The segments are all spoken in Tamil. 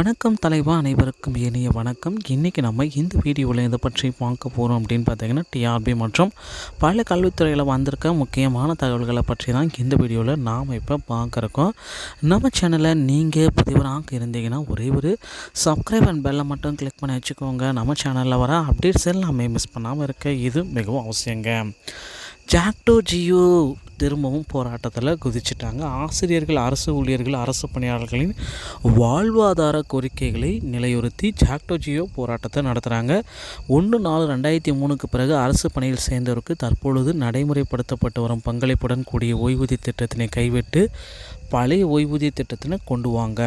வணக்கம் தலைவா அனைவருக்கும் இனிய வணக்கம். இன்றைக்கி நம்ம இந்த வீடியோவில் இதை பற்றி பார்க்க போகிறோம் அப்படின்னு பார்த்தீங்கன்னா டிஆர்பி மற்றும் பல கல்வித்துறையில் வந்திருக்க முக்கியமான தகவல்களை பற்றி தான் இந்த வீடியோவில் நாம் இப்போ பார்க்குறோம் நம்ம சேனலை நீங்கள் புதிவராக இருந்தீங்கன்னா ஒரே ஒரு சப்ஸ்கிரைப் அண்ட் பெல்லை மட்டும் கிளிக் பண்ணி வச்சுக்கோங்க. நம்ம சேனலில் வர அப்டேட்ஸ் எல்லாமே மிஸ் பண்ணாமல் இருக்க இது மிகவும் அவசியங்க. ஜாக்டோ ஜியோ திரும்பவும் போராட்டத்தில் குதிச்சிட்டாங்க. ஆசிரியர்கள் அரசு ஊழியர்கள் அரசு பணியாளர்களின் வாழ்வாதார கோரிக்கைகளை நிலையுறுத்தி ஜாக்டோஜியோ போராட்டத்தை நடத்துகிறாங்க ஒன்று நாலு ரெண்டாயிரத்தி மூணுக்கு பிறகு அரசு பணியில் சேர்ந்தவருக்கு தற்பொழுது நடைமுறைப்படுத்தப்பட்டு வரும் பங்களிப்புடன் கூடிய ஓய்வூதிய திட்டத்தினை கைவிட்டு பழைய ஓய்வூதிய திட்டத்தினை கொண்டு வாங்க.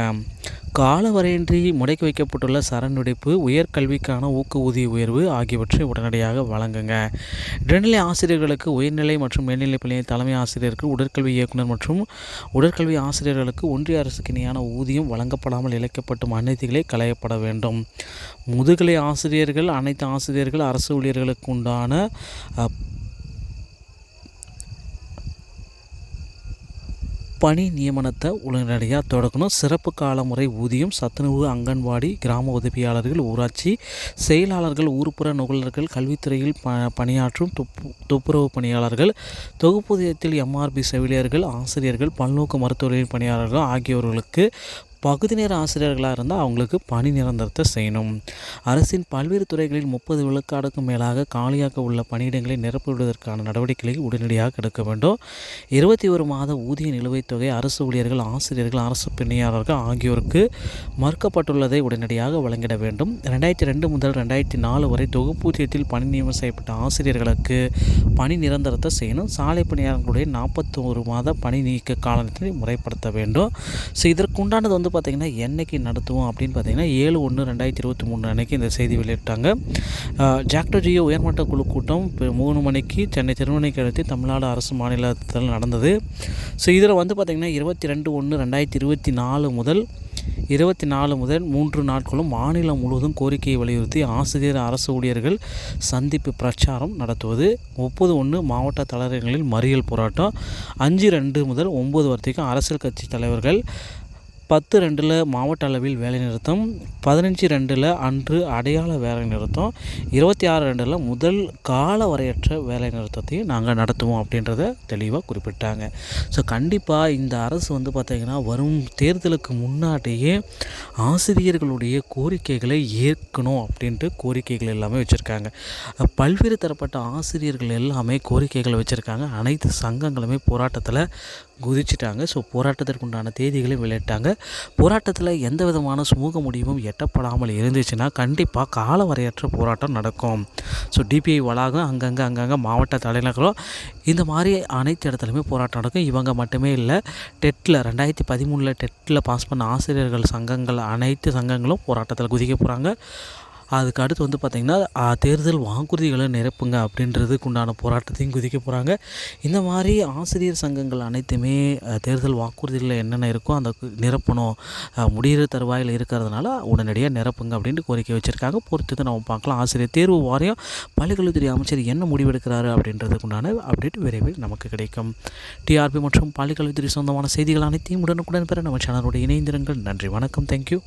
காலவரையின்றி முடக்கி வைக்கப்பட்டுள்ள சரணுடைப்பு உயர்கல்விக்கான ஊக்க ஊதிய உயர்வு ஆகியவற்றை உடனடியாக வழங்குங்க. இடைநிலை ஆசிரியர்களுக்கு உயர்நிலை மற்றும் மேல்நிலை பள்ளியின் தலைமை ஆசிரியருக்கு உடற்கல்வி இயக்குனர் மற்றும் உடற்கல்வி ஆசிரியர்களுக்கு ஒன்றிய அரசுக்கு இணையான ஊதியம் வழங்கப்படாமல் இழைக்கப்படும் அநீதிகளை களையப்பட வேண்டும். முதுகலை ஆசிரியர்கள் அனைத்து ஆசிரியர்கள் அரசு ஊழியர்களுக்கு உண்டான பணி நியமனத்தை உடனடியாக தொடக்கணும். சிறப்பு காலமுறை ஊதியம் சத்துணவு அங்கன்வாடி கிராம உதவியாளர்கள் ஊராட்சி செயலாளர்கள் ஊர்ப்புற நுகர்வர்கள் கல்வித்துறையில் ப பணியாற்றும் துப்பு துப்புரவு பணியாளர்கள் தொகுப்பூதியத்தில் எம்ஆர்பி செவிலியர்கள் ஆசிரியர்கள் பல்நோக்கு மருத்துவர்களின் பணியாளர்கள் ஆகியோர்களுக்கு பகுதி நேர ஆசிரியர்களாக இருந்தால் அவங்களுக்கு பணி நிரந்தரத்தை செய்யணும். அரசின் பல்வேறு துறைகளில் முப்பது விழுக்காடுக்கும் மேலாக காலியாக உள்ள பணியிடங்களை நிரப்பிவிடுவதற்கான நடவடிக்கைகளை உடனடியாக எடுக்க வேண்டும். இருபத்தி ஒரு மாத ஊதிய நிலுவைத் தொகை அரசு ஊழியர்கள் ஆசிரியர்கள் அரசு பணியாளர்கள் ஆகியோருக்கு மறுக்கப்பட்டுள்ளதை உடனடியாக வழங்கிட வேண்டும். ரெண்டாயிரத்தி ரெண்டு முதல் ரெண்டாயிரத்தி நாலு வரை தொகுப்பூதியத்தில் பணி நியமனம் செய்யப்பட்ட ஆசிரியர்களுக்கு பணி நிரந்தரத்தை செய்யணும். சாலை பணியாளர்களுடைய நாற்பத்தோரு மாத பணி நீக்க காலத்தை முறைப்படுத்த வேண்டும். ஸோ இதற்குண்டானது வந்து பார்த்திங்கன்னா என்றைக்கு நடத்துவோம் அப்படின்னு பார்த்தீங்கன்னா ஏழு ஒன்று ரெண்டாயிரத்தி இருபத்தி மூணு அன்னைக்கு இந்த செய்தி வெளியிட்டாங்க. ஜாக்டோஜியோ உயர்மட்ட குழு கூட்டம் இப்போ மூணு மணிக்கு சென்னை திருவண்ணைக்கு அடுத்து தமிழ்நாடு அரசு மாநிலத்தில் நடந்தது. ஸோ இதில் வந்து பார்த்திங்கன்னா இருபத்தி ரெண்டு ஒன்று ரெண்டாயிரத்தி இருபத்தி நாலு முதல் இருபத்தி நாலு முதல் மூன்று நாட்களும் மாநிலம் முழுவதும் கோரிக்கையை வலியுறுத்தி ஆசிரியர் அரசு ஊழியர்கள் சந்திப்பு பிரச்சாரம் நடத்துவது. முப்பது ஒன்று மாவட்ட தலைவர்களில் மறியல் போராட்டம். அஞ்சு ரெண்டு முதல் ஒம்பது வரைக்கும் அரசியல் கட்சி தலைவர்கள் பத்து ரெண்டில் மாவட்ட அளவில் வேலைநிறுத்தம் பதினஞ்சு ரெண்டில் அன்று அடையாள வேலைநிறுத்தம் இருபத்தி ஆறு ரெண்டில் முதல் கால வரையற்ற வேலைநிறுத்தத்தையும் நாங்கள் நடத்துவோம் அப்படின்றத தெளிவாக குறிப்பிட்டாங்க. ஸோ கண்டிப்பாக இந்த அரசு வந்து பார்த்திங்கன்னா வரும் தேர்தலுக்கு முன்னாடியே ஆசிரியர்களுடைய கோரிக்கைகளை ஏற்கணும் அப்படின்ட்டு கோரிக்கைகள் எல்லாமே வச்சுருக்காங்க. பல்வேறு தரப்பட்ட ஆசிரியர்கள் எல்லாமே கோரிக்கைகளை வச்சுருக்காங்க. அனைத்து சங்கங்களுமே போராட்டத்தில் குதிச்சிட்டாங்க. ஸோ போராட்டத்திற்கு உண்டான தேதிகளையும் வெளியிட்டாங்க. போராட்டத்தில் எந்த விதமான சுமூக முடிவும் எட்டப்படாமல் இருந்துச்சுன்னா கண்டிப்பாக கால வரையற்ற போராட்டம் நடக்கும். ஸோ டிபிஐ வளாகம் அங்கங்கே அங்கங்கே மாவட்ட தலைநகரம் இந்த மாதிரி அனைத்து இடத்துலையுமே போராட்டம் நடக்கும். இவங்க மட்டுமே இல்லை டெட்டில் ரெண்டாயிரத்தி பதிமூணில் டெட்டில் பாஸ் பண்ண ஆசிரியர்கள் சங்கங்கள் அனைத்து சங்கங்களும் போராட்டத்தில் குதிக்க போகிறாங்க அதுக்கு அடுத்து வந்து பார்த்திங்கன்னா தேர்தல் வாக்குறுதிகளை நிரப்புங்க அப்படின்றதுக்கு உண்டான போராட்டத்தையும் குதிக்க போகிறாங்க இந்த மாதிரி ஆசிரியர் சங்கங்கள் அனைத்துமே தேர்தல் வாக்குறுதிகளில் என்னென்ன இருக்கோ அந்த நிரப்பணும். முடிகிற தருவாயில் இருக்கிறதுனால உடனடியாக நிரப்புங்க அப்படின்ட்டு கோரிக்கை வச்சுருக்காங்க. பொறுத்து நம்ம பார்க்கலாம். ஆசிரியர் தேர்வு வாரியம் பள்ளிக்கல்வித்துறை அமைச்சர் என்ன முடிவெடுக்கிறாரு அப்படின்றதுக்கு உண்டான அப்டேட் விரைவில் நமக்கு கிடைக்கும். டிஆர்பி மற்றும் பள்ளிக்கல்வித்துறை சொந்தமான செய்திகள் அனைத்தையும் உடனுக்குடன் பெற நம்ம சேனலோட இணைந்திருங்கள். நன்றி வணக்கம். தேங்க்யூ